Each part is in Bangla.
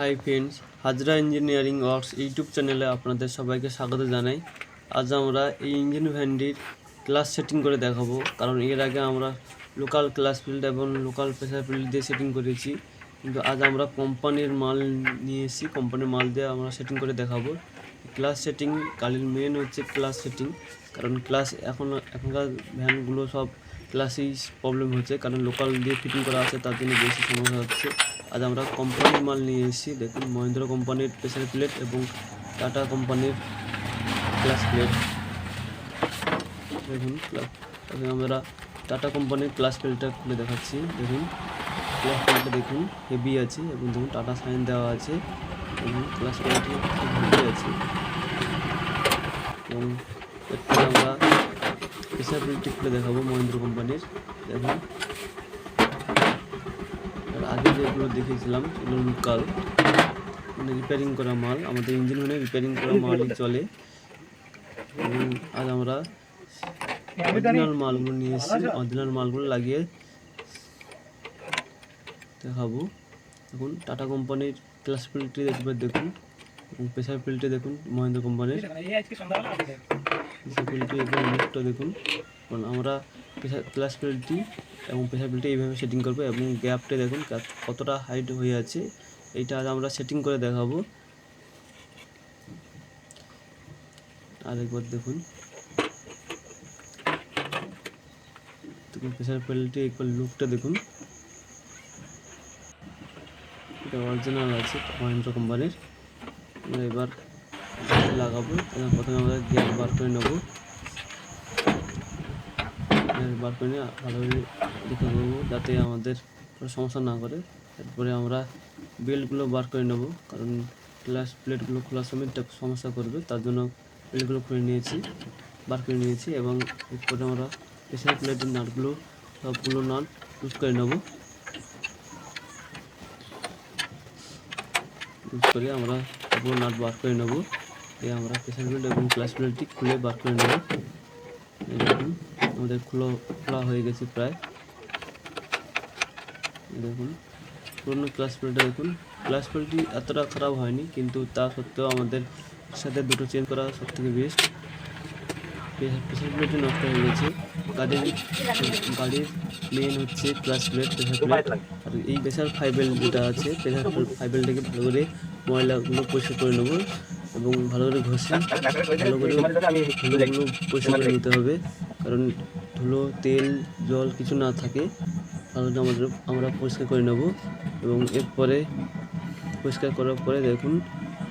Hi friends, Hazra engineering works YouTube চ্যানেলে আপনাদের সবাইকে স্বাগত জানাই। আজ আমরা এই ইঞ্জিন ভ্যানটির ক্লাস সেটিং করে দেখাবো, কারণ এর আগে আমরা লোকাল ক্লাস ফিল্ড এবং লোকাল প্রেসার ফিল্ড দিয়ে সেটিং করেছি। কিন্তু আজ আমরা কোম্পানির মাল নিয়ে এসেছি কোম্পানির মাল দিয়ে আমরা সেটিং করে দেখাবো। ক্লাস সেটিং কালির মেন হচ্ছে ক্লাস সেটিং কারণ ক্লাস এখন, এখনকার ভ্যানগুলো সব ক্লাসেই প্রবলেম হচ্ছে, কারণ লোকাল দিয়ে ফিটিং করা আছে, তার জন্য বেশি সমস্যা হচ্ছে। আজ আমরা কোম্পানির মাল নিয়ে এসেছি। দেখুন, মহেন্দ্র কোম্পানির প্রেসার প্লেট এবং টাটা কোম্পানির ক্লাস প্লেট দেখুন আমরা টাটা কোম্পানির ক্লাস প্লেটটা খুলে দেখাচ্ছি। দেখুন ক্লাস প্লেটটা দেখুন হেভি আছে এবং দেখুন, টাটা সাইন দেওয়া আছে। এবং ক্লাস প্লেটটি হেভি আছে। এবং এরপরে আমরা প্রেসার প্লেটটি খুলে দেখাবো মহেন্দ্র কোম্পানির দেখুন আগে যেগুলো দেখিয়েছিলাম এগুলো লোকাল। মানে রিপেয়ারিং করা মাল আমাদের ইঞ্জিন মানে রিপেয়ারিং করা মালই চলে। এবং আজ আমরা অরিজিনাল মালগুলো নিয়ে এসেছি অরিজিনাল মালগুলো লাগিয়ে দেখাবো। দেখুন টাটা কোম্পানির ক্লাস ফিল্ডটি দেখবে দেখুন। এবং প্রেসার ফিল্ডটি দেখুন মহেন্দ্র কোম্পানির ফিল্ডটি দেখুন। কারণ আমরা ক্লাস ফিল্ডটি এবং ফিল্ডটি এইভাবে সেটিং করব এবং গ্যাপটা দেখুন কতটা হাইট হয়ে আছে। এইটা আজ আমরা সেটিং করে দেখাবো। আরেকবার দেখুন। দেখুন প্রেসার ফিল্ডটি একবার লুকটা দেখুন। এটা অরিজিনাল আছে মহেন্দ্র কোম্পানির এবার লাগাবো। প্রথমে আমরা গ্যাপ বার করে নেব। বার করে নিয়ে ভালোভাবে দেখে নেব, যাতে আমাদের কোনো সমস্যা না করে। তারপরে আমরা বেল্টগুলো বার করে নেব, কারণ গ্লাস প্লেটগুলো খোলার সময় সমস্যা করবে, তার জন্য বেল্টগুলো খুলে নিয়েছি, বার করে নিয়েছি এবং এরপরে আমরা প্রেশার প্লেটের নাটগুলো সবগুলো নাট ইউজ করে নেব। ইউজ করে আমরা সবগুলো নাট বার করে নেব। দিয়ে আমরা প্রেশার প্লেট এবং গ্লাস প্লেটটি খুলে বার করে নেব। এই দেখুন। আমাদের খোলা খোলা হয়ে গেছে প্রায়। দেখুন পুরোনো ক্লাস প্লেটটা দেখুন। ক্লাস প্লেটটি এতটা খারাপ হয়নি কিন্তু তা সত্ত্বেও আমাদের সাথে দুটো চেঞ্জ করা সব থেকে বেস্ট প্রেশার প্লেটটি নষ্ট হয়ে গেছে। গাড়ির গাড়ির মেন হচ্ছে ক্লাস প্লেট প্রেশার প্লেট আর এই প্রেশার ফাইবেল যেটা আছে প্রেশার ফাইবেলটাকে ভালো করে ময়লাগুলো পরিষ্কার করে নেব এবং ভালো করে ঘষে ভালো করে ধুলোগুলো পরিষ্কার করে নিতে হবে। কারণ ধুলো, তেল, জল কিছু না থাকে করে আমাদের আমরা পরিষ্কার করে নেব। এবং এরপরে পরিষ্কার করার পরে দেখুন,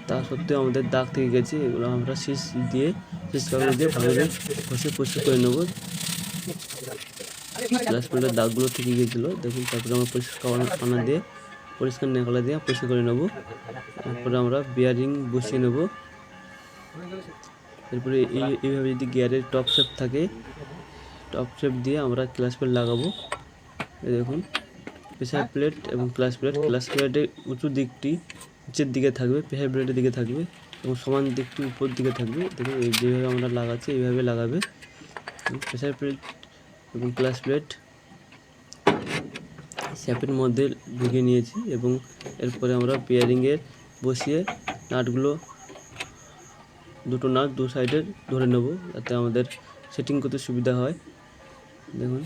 তা সত্ত্বেও আমাদের দাগ থেকে গেছে, এগুলো আমরা শীষ দিয়ে শীষ কাগজ দিয়ে ভালো করে ঘষে পরিষ্কার করে নেব। প্লেটের দাগগুলো থেকে গিয়েছিল দেখুন, তারপরে আমরা পরিষ্কার পানা দিয়ে পরিষ্কার নেকলা দিয়ে পরিষ্কার করে নেব। তারপরে আমরা বিয়ারিং বসিয়ে নেব। এরপরে এই এইভাবে যদি গিয়ারের টপ শেপ থাকে টপ শেপ দিয়ে আমরা ক্লাস প্লেট লাগাবো। দেখুন প্রেশার প্লেট এবং ক্লাস প্লেট ক্লাস প্লেটের উঁচু দিকটি নিচের দিকে থাকবে প্রেশার প্লেটের দিকে থাকবে এবং সমান দিকটি উপর দিকে থাকবে। দেখুন, এই যেভাবে আমরা লাগাচ্ছি, এইভাবে লাগাবে। প্রেশার প্লেট এবং ক্লাস প্লেট শ্যাপের মধ্যে ঢুকিয়ে নিয়েছি এবং এরপরে আমরা পেয়ারিংয়ের বসিয়ে নাটগুলো, দুটো নাট দু সাইডে ধরে নেব, যাতে আমাদের সেটিং করতে সুবিধা হয়। দেখুন।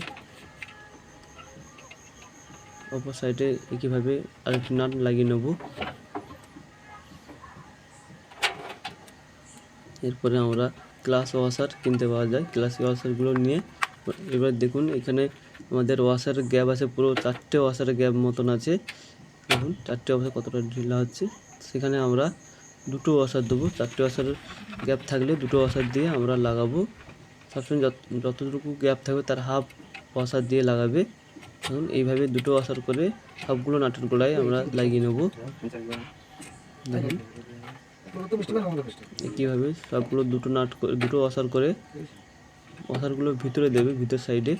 অপর সাইডে একইভাবে আরেকটি নাট লাগিয়ে নেব। এরপরে আমরা ক্লাস ওয়াশার কিনতে পাওয়া যায়। ক্লাস ওয়াশারগুলো নিয়ে এবার দেখুন, এখানে আমাদের ওয়াশারের গ্যাপ আছে পুরো চারটে ওয়াশারের গ্যাপ মতন আছে। দেখুন, চারটে ওয়াশার কতটা ঢিলা হচ্ছে। সেখানে আমরা দুটো ওয়াশার দেবো। চারটে ওয়াশারের গ্যাপ থাকলে দুটো ওয়াশার দিয়ে আমরা লাগাবো। সবসময় যত, যতটুকু গ্যাপ থাকবে তার হাফ ওয়াশার দিয়ে লাগাবে। দেখুন এইভাবে দুটো ওয়াশার করে সবগুলো নাটের গোড়ায় আমরা লাগিয়ে নেব। দেখুন। কীভাবে সবগুলো দুটো নাট দুটো ওয়াশার করে ওয়াশারগুলো ভিতরে দেবে, ভিতর সাইডে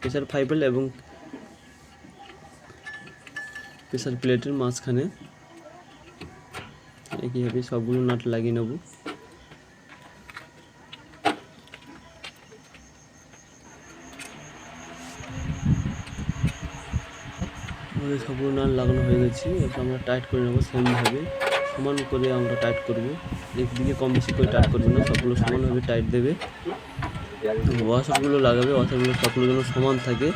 প্রেসার ফাইবেল এবং প্রেসার প্লেটের মাঝখানে। একইভাবে সবগুলো নাট লাগিয়ে নেব। আমাদের সবগুলো নাট লাগানো হয়ে গেছে। এরপর আমরা টাইট করে নেব সেমভাবে সমান করে আমরা টাইট করব। একদিকে কম বেশি করে টাইট করবে না, সবগুলো সমানভাবে টাইট দেবে। ওয়াশারগুলো লাগাবে ওয়াশারগুলো সবগুলো যেন সমান থাকে।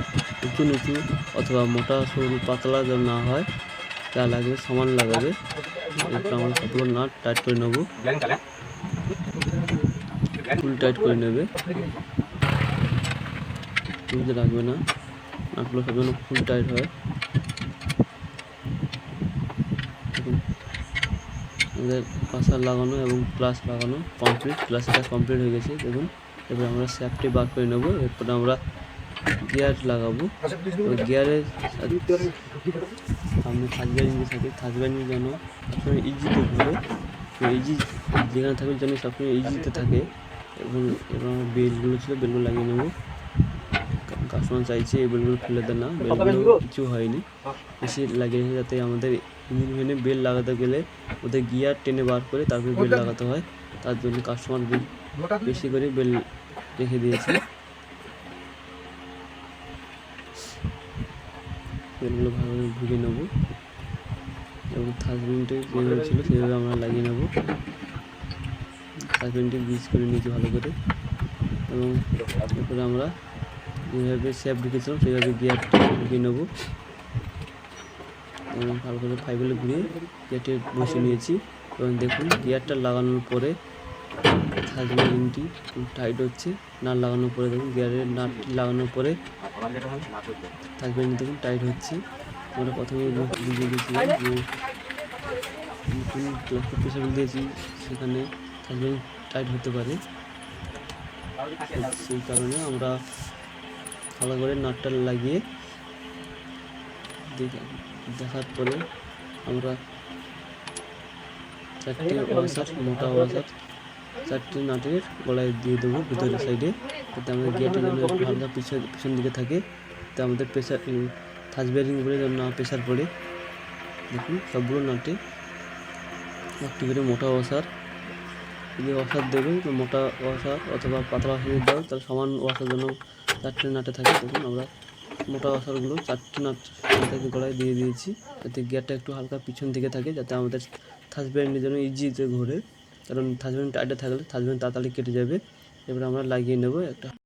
উঁচু নিচু অথবা মোটা সরু পাতলা যেন না হয়, যা লাগবে সমান লাগাবে। এরপর আমরা সবগুলো নাট টাইট করে নেব। ফুল টাইট করে নেবে। তুলতে লাগবে না, নাটগুলো সব যেন ফুল টাইট হয়। দেখুন, আমাদের পাশা লাগানো এবং প্লাস লাগানো কমপ্লিট প্লাসটা কমপ্লিট হয়ে গেছে দেখুন। এবার আমরা স্যাপটি বার করে নেব। এরপরে আমরা গিয়ার লাগাবো। গিয়ারে সামনে থাকবেন থাকে থাকবেন যেন সবসময় ইজিতে ঘুরে। ইজি যেখানে থাকবে যেন সবসময় ইজিতে থাকে। এবং এবং বেলগুলো ছিল বেলগুলো লাগিয়ে নেব। কাস্টমার চাইছে এই বেলগুলো ফেলে দেন না বেলগুলো কিছু হয়নি। বেশি লাগিয়েছে যাতে আমাদের ইঞ্জিন ভ্যানে বেল লাগাতে গেলে ওদের গিয়ার টেনে বার করে তারপরে বেল লাগাতে হয়। তার জন্য কাস্টমার বেল বেশি করে বেল রেখে দিয়েছে। বেলগুলো ভালোভাবে ভুগে নেব। এবং থার্সবিনটি যেভাবে ছিল সেভাবে আমরা লাগিয়ে নেব। থার্সবিনটি বিচ করে নিয়েছি ভালো করে। এবং এরপরে আমরা যেভাবে শেপ ঢুকেছিলাম সেইভাবে গিয়ারটা ঢুকিয়ে নেব। এবং ভালো করে ফাইভেলে ঘুরিয়ে গিয়ারটি বসিয়ে নিয়েছি। এবং দেখুন গিয়ারটা লাগানোর পরে থার্সবিনটি টাইট হচ্ছে। নাট লাগানোর পরে দেখুন গিয়ারের নাট লাগানোর পরে থাকবেন দেখুন টাইট হচ্ছে। আমরা প্রথমে বুঝিয়ে দিয়েছিলাম, যে দিয়েছি সেখানে থাকবেন টাইট হতে পারে। সেই কারণে আমরা ভালো করে নাটটা লাগিয়ে দেখার পরে আমরা চারটি ওয়াশার মোটা ওয়াশার চারটি নাটের গলায় দিয়ে দেবো ভিতরের সাইডে যাতে আমাদের একটু হালকা পিছন পিছন দিকে থাকে, যাতে আমাদের প্রেশার থাজ বেয়ারিং উপরে যেন না প্রেশার পড়ে। দেখুন, সবগুলো নাটে একটি করে মোটা ওয়াশার যদি ওয়াশার দেবে তো মোটা ওয়াশার অথবা পাতলা ওয়াশার যদি তাহলে সমান ওয়াশার জন্য চারটে নাটে থাকে তখন আমরা মোটা আসারগুলো চারটে নাট গড়ায় গলায় দিয়ে দিয়েছি। যাতে গিয়ারটা একটু হালকা পিছন দিকে থাকে, যাতে আমাদের থাসব্যান্ড বেয়ারিংয়ের জন্য ইজিতে ঘোরে। কারণ থাসব্যান্ড টাইটে থাকলে থাসব্যান্ড তাড়াতাড়ি কেটে যাবে। এবার আমরা লাগিয়ে নেব একটা